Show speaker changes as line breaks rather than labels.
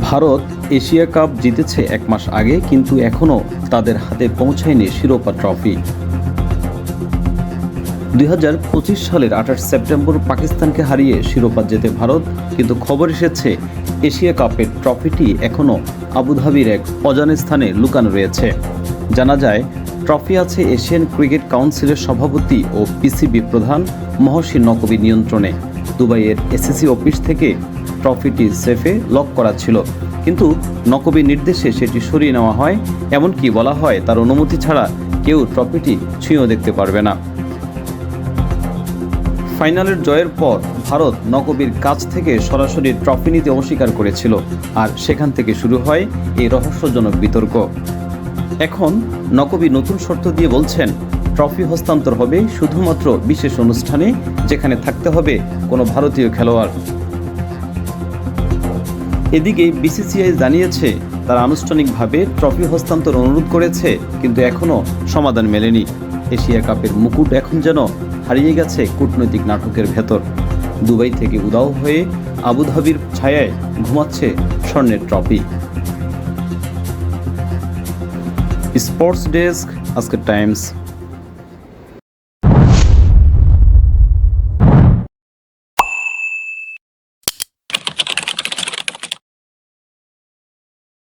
Bharat Asia cup জিতেছে এক মাস আগে, কিন্তু এখনও তাদের হাতে পৌঁছায়নি শিরোপা ট্রফি। দুই হাজার পঁচিশ সালের আঠাশ সেপ্টেম্বর পাকিস্তানকে হারিয়ে শিরোপা জেতে ভারত, কিন্তু খবর এসেছে, এশিয়া কাপের ট্রফিটি এখনও আবুধাবির এক অজানা স্থানে লুকানো রয়েছে। জানা যায়, ট্রফি আছে এশিয়ান ক্রিকেট কাউন্সিলের সভাপতি ও পিসিবি প্রধান মহর্ষি নকবি নিয়ন্ত্রণে। দুবাইয়ের এসএসসি অফিস থেকে ট্রফিটি সেফে লক করা ছিল। কিন্তু নকবির নির্দেশে সেটি সরিয়ে নেওয়া হয়, এমনকি বলা হয় তার অনুমতি ছাড়া কেউ ট্রফিটি ছুঁয়েও দেখতে পারবে না। ফাইনালের জয়ের পর ভারত নকবির কাছ থেকে সরাসরি ট্রফি নিতে অস্বীকার করেছিল, আর সেখান থেকে শুরু হয় এই রহস্যজনক বিতর্ক। এখন নকবি নতুন শর্ত দিয়ে বলছেন, ট্রফি হস্তান্তর হবে শুধুমাত্র বিশেষ অনুষ্ঠানে, যেখানে থাকতে হবে কোনো ভারতীয় খেলোয়াড়। এদিকে বিসিসিআই জানিয়েছে, তারা আনুষ্ঠানিকভাবে ট্রফি হস্তান্তর অনুরোধ করেছে, কিন্তু এখনও সমাধান মেলেনি। এশিয়া কাপের মুকুট এখন যেন হারিয়ে গেছে কূটনৈতিক নাটকের ভেতর। দুবাই থেকে উদাও হয়ে আবুধাবির ছায়ায় ঘুমাচ্ছে স্বর্ণের ট্রফি। স্পোর্টস ডেস্ক, আজকের টাইমস।